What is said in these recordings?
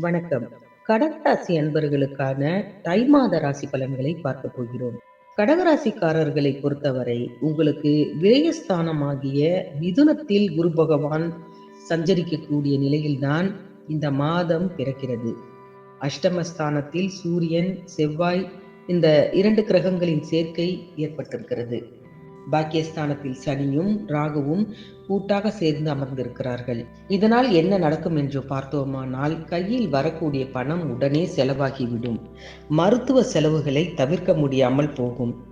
வணக்கம். கடகராசி அன்பர்களுக்கான தை மாத ராசி பலன்களை பார்க்க போகிறோம். கடகராசிக்காரர்களை பொறுத்தவரை உங்களுக்கு விரயஸ்தானமாகிய மிதுனத்தில் குரு பகவான் சஞ்சரிக்கக்கூடிய நிலையில்தான் இந்த மாதம் பிறக்கிறது. அஷ்டமஸ்தானத்தில் சூரியன் செவ்வாய் இந்த இரண்டு கிரகங்களின் சேர்க்கை ஏற்பட்டிருக்கிறது. பாக்கியஸ்தானத்தில் சனியும் ராகுவும் கூட்டாக சேர்ந்து அமர்ந்திருக்கிறார்கள். இதனால் என்ன நடக்கும் என்று பார்த்தோமானால் கையில் வரக்கூடிய பணம் உடனே செலவாகிவிடும். மருத்துவ செலவுகளை தவிர்க்க முடியாமல் போகும்.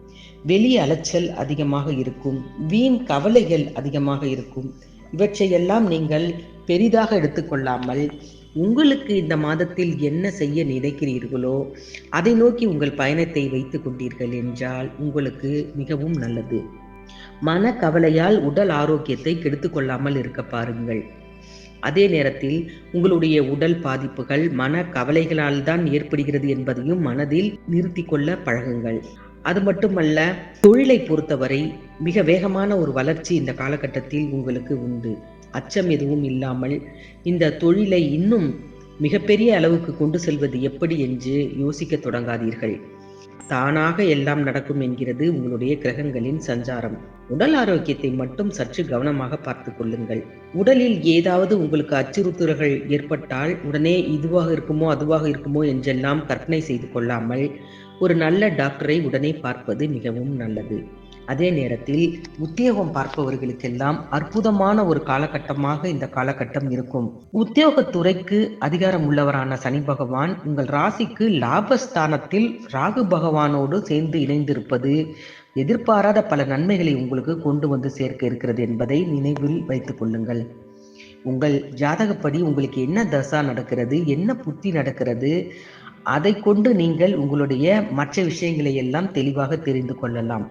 வெளி அலைச்சல் அதிகமாக இருக்கும். வீண் கவலைகள் அதிகமாக இருக்கும். இவற்றையெல்லாம் நீங்கள் பெரிதாக எடுத்துக்கொள்ளாமல் உங்களுக்கு இந்த மாதத்தில் என்ன செய்ய நினைக்கிறீர்களோ அதை நோக்கி உங்கள் பயணத்தை வைத்துக் கொண்டீர்கள் என்றால் உங்களுக்கு மிகவும் நல்லது. மன கவலையால் உடல் ஆரோக்கியத்தை கெடுத்து கொள்ளாமல் இருக்க பாருங்கள். அதே நேரத்தில் உங்களுடைய உடல் பாதிப்புகள் மன கவலைகளால் தான் ஏற்படுகிறது என்பதையும் மனதில் நிறுத்தி கொள்ள பழகுங்கள். அது மட்டுமல்ல தொழிலை பொறுத்தவரை மிக வேகமான ஒரு வளர்ச்சி இந்த காலகட்டத்தில் உங்களுக்கு உண்டு. அச்சம் எதுவும் இல்லாமல் இந்த தொழிலை இன்னும் மிகப்பெரிய அளவுக்கு கொண்டு செல்வது எப்படி என்று யோசிக்க தொடங்காதீர்கள். தானாக எல்லாம் நடக்கும் என்கிறது உங்களுடைய கிரகங்களின் சஞ்சாரம். உடல் ஆரோக்கியத்தை மட்டும் சற்று கவனமாக பார்த்து கொள்ளுங்கள். உடலில் ஏதாவது உங்களுக்கு அச்சுறுத்தல்கள் ஏற்பட்டால் உடனே இதுவாக இருக்குமோ அதுவாக இருக்குமோ என்றெல்லாம் கற்பனை செய்து கொள்ளாமல் ஒரு நல்ல டாக்டரை உடனே பார்ப்பது மிகவும் நல்லது. அதே நேரத்தில் உத்தியோகம் பார்ப்பவர்களுக்கெல்லாம் அற்புதமான ஒரு காலகட்டமாக இந்த காலகட்டம் இருக்கும். உத்தியோகத்துறைக்கு அதிகாரம் உள்ளவரான சனி பகவான் உங்கள் ராசிக்கு லாபஸ்தானத்தில் ராகு பகவானோடு சேர்ந்து இணைந்திருப்பது எதிர்பாராத பல நன்மைகளை உங்களுக்கு கொண்டு வந்து சேர்க்க இருக்கிறது என்பதை நினைவில் வைத்துக் கொள்ளுங்கள். உங்கள் ஜாதகப்படி உங்களுக்கு என்ன தசா நடக்கிறது என்ன புத்தி நடக்கிறது அதை கொண்டு நீங்கள் உங்களுடைய மற்ற விஷயங்களை எல்லாம் தெளிவாக தெரிந்து கொள்ளலாம்.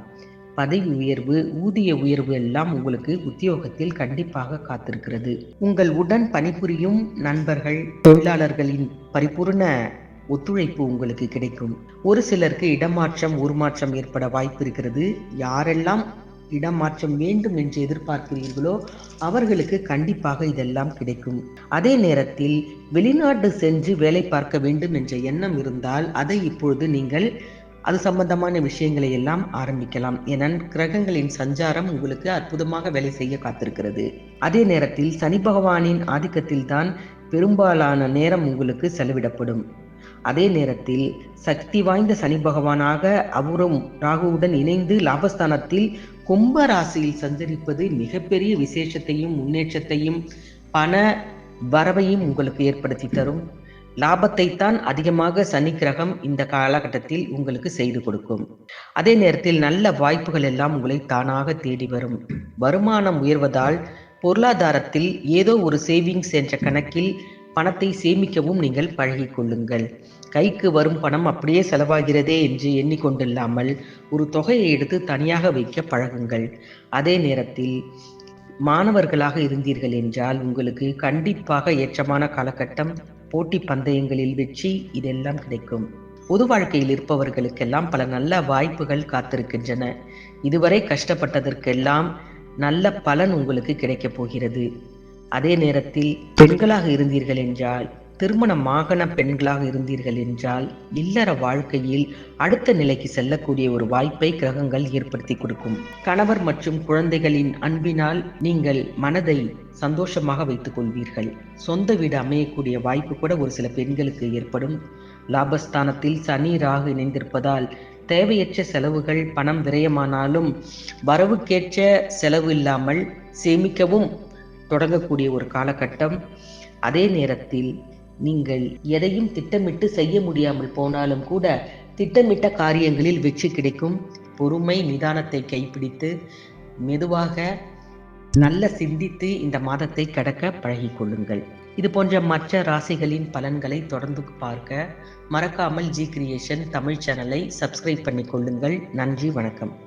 பதவி உயர்வு ஊதிய உயர்வு எல்லாம் உங்களுக்கு உத்தியோகத்தில் கண்டிப்பாக காத்திருக்கிறது. உங்கள் உடன் பணிபுரியும் நண்பர்கள் தொழிலாளர்களின் பரிபூர்ண ஒத்துழைப்பு உங்களுக்கு கிடைக்கும். ஒரு சிலருக்கு இடமாற்றம் உருமாற்றம் ஏற்பட வாய்ப்பு இருக்கிறது. யாரெல்லாம் இடமாற்றம் வேண்டும் என்று எதிர்பார்க்கிறீர்களோ அவர்களுக்கு கண்டிப்பாக இதெல்லாம் கிடைக்கும். அதே நேரத்தில் வெளிநாடு சென்று வேலை பார்க்க வேண்டும் என்ற எண்ணம் இருந்தால் அதை இப்பொழுது நீங்கள் அது சம்பந்தமான விஷயங்களை எல்லாம் ஆரம்பிக்கலாம். என கிரகங்களின் சஞ்சாரம் உங்களுக்கு அற்புதமாக வேலை செய்ய காத்திருக்கிறது. அதே நேரத்தில் சனி பகவானின் ஆதிக்கத்தில் தான் பெரும்பாலான நேரம் உங்களுக்கு செலவிடப்படும். அதே நேரத்தில் சக்தி வாய்ந்த சனி பகவானாக அவரும் ராகுவுடன் இணைந்து லாபஸ்தானத்தில் கும்ப ராசியில் சஞ்சரிப்பது மிகப்பெரிய விசேஷத்தையும் முன்னேற்றத்தையும் பண வரவையும் உங்களுக்கு ஏற்படுத்தி தரும். லாபத்தை தான் அதிகமாக சனி கிரகம் இந்த காலகட்டத்தில் உங்களுக்கு செய்து கொடுக்கும். அதே நேரத்தில் நல்ல வாய்ப்புகள் எல்லாம் உங்களை தானாக தேடி வரும். வருமானம் உயர்வதால் பொருளாதாரத்தில் ஏதோ ஒரு சேவிங்ஸ் என்ற கணக்கில் பணத்தை சேமிக்கவும் நீங்கள் பழகிக் கொள்ளுங்கள் கைக்கு வரும் பணம் அப்படியே செலவாகிறதே என்று எண்ணிக்கொண்டில்லாமல் ஒரு தொகையை எடுத்து தனியாக வைக்க பழகுங்கள். அதே நேரத்தில் மாணவர்களாக இருந்தீர்கள் என்றால் உங்களுக்கு கண்டிப்பாக ஏற்றமான காலகட்டம் போட்டி பந்தயங்களில் வெற்றி இதெல்லாம் கிடைக்கும். பொது வாழ்க்கையில் இருப்பவர்களுக்கெல்லாம் பல நல்ல வாய்ப்புகள் காத்திருக்கின்றன. இதுவரை கஷ்டப்பட்டதற்கெல்லாம் நல்ல பலன் உங்களுக்கு கிடைக்கப் போகிறது. அதே நேரத்தில் பெண்களாக இருந்தீர்கள் என்றால் திருமணமாகன பெண்களாக இருந்தீர்கள் என்றால் இல்லற வாழ்க்கையில் அடுத்த நிலைக்கு செல்லக்கூடிய ஒரு வாய்ப்பை கிரகங்கள் ஏற்படுத்தி கொடுக்கும். கணவர் மற்றும் குழந்தைகளின் அன்பினால் நீங்கள் மனதை சந்தோஷமாக வைத்துக் கொள்வீர்கள். சொந்த வீடு அமையக்கூடிய வாய்ப்பு கூட ஒரு சில பெண்களுக்கு ஏற்படும். லாபஸ்தானத்தில் சனி ராகு இணைந்திருப்பதால் தேவையற்ற செலவுகள் பணம் விரயமானாலும் வரவுக்கேற்ற செலவு இல்லாமல் சேமிக்கவும் தொடங்கக்கூடிய ஒரு காலகட்டம். அதே நேரத்தில் நீங்கள் எதையும் திட்டமிட்டு செய்ய முடியாமல் போனாலும் கூட திட்டமிட்ட காரியங்களில் வெற்றி கிடைக்கும். பொறுமை நிதானத்தை கைப்பிடித்து மெதுவாக நல்ல சிந்தித்து இந்த மாதத்தை கடக்க பழகிக்கொள்ளுங்கள் இது போன்ற மற்ற ராசிகளின் பலன்களை தொடர்ந்து பார்க்க மறக்காமல் ஜி கிரியேஷன் தமிழ் சேனலை சப்ஸ்கிரைப் பண்ணிக்கொள்ளுங்கள் நன்றி வணக்கம்.